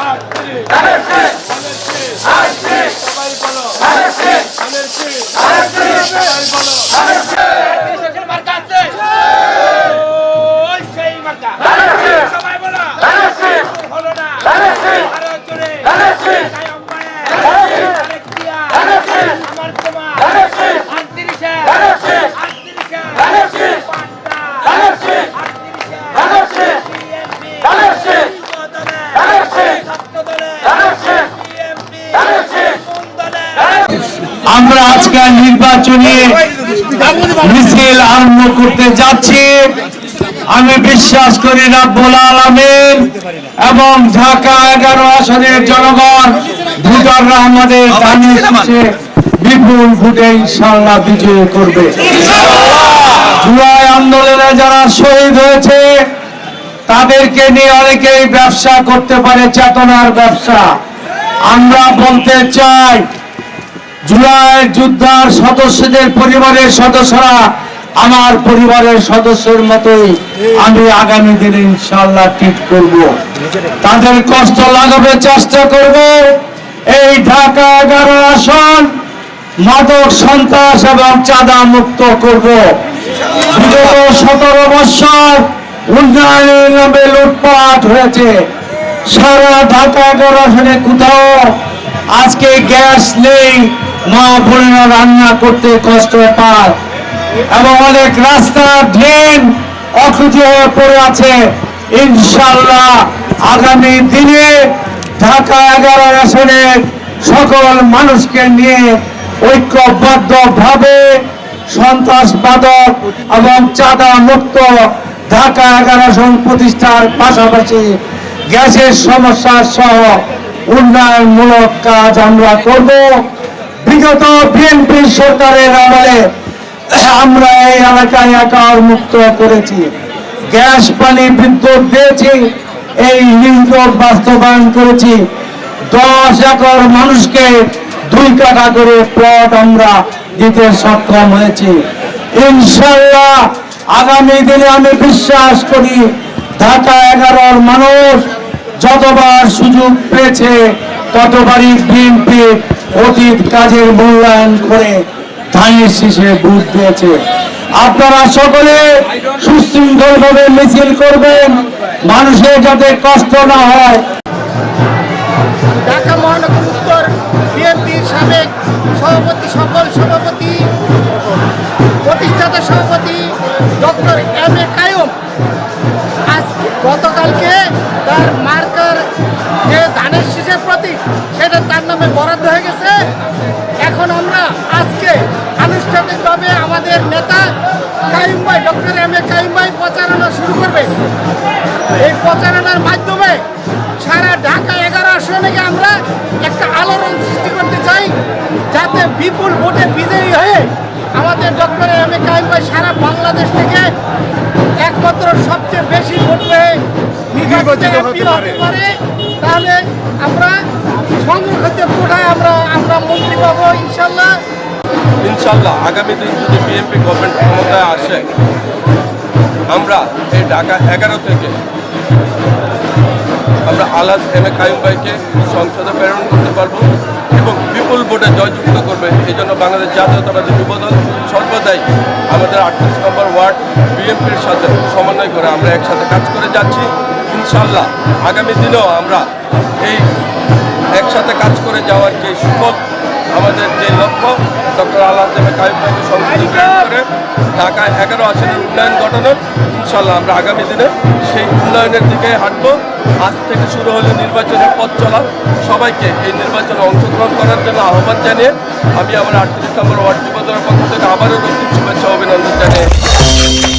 pátria! আমরা আজকে নির্বাচনী মিছিল আরম্ভ করতে যাচ্ছি। আমি বিশ্বাস করি রাব্বুল আলামিন, এবং ঢাকা এগারো আসনের জনগণ ভোটাররা আমাদের দানের বিপুল ভোটে ইনশাল্লাহ বিজয় করবে। জুলাই আন্দোলনে যারা শহীদ হয়েছে, তাদেরকে নিয়ে অনেকেই ব্যবসা করতে পারে, চেতনার ব্যবসা। আমরা বলতে চাই জুলাই যোদ্ধার সদস্যদের পরিবারের সদস্যরা, আমার পরিবারের সদস্যের মতোই আমি আগামী দিনে ইনশাল্লাহ ঠিক করব। তাদের কষ্ট লাগাবে চেষ্টা করব। এই ঢাকা এগারো আসন মাদক সন্ত্রাস এবং চাঁদা মুক্ত করব। বিগত সতেরো বৎসর উন্নয়নের নামে লুটপাট হয়েছে। সারা ঢাকা এগারো আসনে কোথাও আজকে গ্যাস নেই। মা বোনেরা রান্না করতে কষ্ট পায় এবং অনেক রাস্তা ড্রেন অখুঁজে হয়ে পড়ে আছে। ইনশাল্লাহ আগামী দিনে ঢাকা এগারো আসনের সকল মানুষকে নিয়ে ঐক্যবদ্ধ ভাবে সন্ত্রাসবাদক এবং চাঁদা মুক্ত ঢাকা এগারো আসন প্রতিষ্ঠার পাশাপাশি গ্যাসের সমস্যা সহ উন্নয়নমূলক কাজ আমরা করব। বিগত বিএনপি সরকারের আমলে আমরা এই এলাকায় একার মুক্ত করেছি। গ্যাস, পানি বিদ্যুৎ দিয়েছি, এই লিঙ্গ বাস্তবায়ন করেছি। দশ একর মানুষকে দুই টাকা করে প্লট আমরা দিতে সক্ষম হয়েছি। ইনশাল্লাহ আগামী দিনে আমি বিশ্বাস করি ঢাকা এগারোর মানুষ যতবার সুযোগ পেয়েছে ততবারই বিএনপি অতীত কাজের মূল্যায়ন করে ধানের শীষে ভোট দিয়েছে। আপনারা সকলে সুশৃঙ্খল ভাবে মিছিল করবেন, মানুষের যাতে কষ্ট না হয়। ঢাকা মহানগর উত্তর বিএনপির সাবেক সভাপতি, সকল সভাপতি, প্রতিষ্ঠাতা সভাপতি ভাই ডক্টর এম এ কায়ুম ভাই প্রচারণা শুরু করবে। এই প্রচারণার মাধ্যমে সারা ঢাকা এগারো আসনে আমরা একটা আলোড়ন সৃষ্টি করতে চাই যাতে বিপুল ভোটে বিজয়ী হয়ে আমাদের ডক্টর এম এ কাইম ভাই সারা বাংলাদেশ থেকে একমাত্র সবচেয়ে বেশি ভোট পেয়ে নির্বাচিত হতে পারে। তাহলে আমরা সংরক্ষিত কোটায় আমরা আমরা মন্ত্রী পাবো ইনশাল্লাহ। ইনশাল্লাহ আগামী দিন যদি বিএনপি গভর্নমেন্ট ক্ষমতায় আসে, আমরা এই ঢাকা এগারো থেকে আমরা আলাদ এম এ কায়ুম ভাইকে সংসদে প্রেরণ করতে পারব এবং বিপুল ভোটে জয়যুক্ত করবে। এই জন্য বাংলাদেশ জাতীয়তাবাদী যুবদল সর্বদাই আমাদের আটত্রিশ নম্বর ওয়ার্ড বিএনপির সাথে সমন্বয় করে আমরা একসাথে কাজ করে যাচ্ছি। ইনশাল্লাহ আগামী দিনেও আমরা এই একসাথে কাজ করে যাওয়ার যে সুফল আমাদের যে লক্ষ্য ডক্টর আল্লাহ কায়ুম ভাইকে করে ঢাকায় এগারো আসনের উন্নয়ন ঘটানোর ইনশাল্লাহ আমরা আগামী দিনে সেই উন্নয়নের দিকে হাঁটবো। আজ থেকে শুরু হলে নির্বাচনের পথ চলা। সবাইকে এই নির্বাচনে অংশগ্রহণ করার জন্য আহ্বান জানিয়ে আমি আমার আটত্রিশ নম্বর ওয়ার্ড যুবদলের পক্ষ থেকে আবারও নতুন শুভেচ্ছা অভিনন্দন জানিয়ে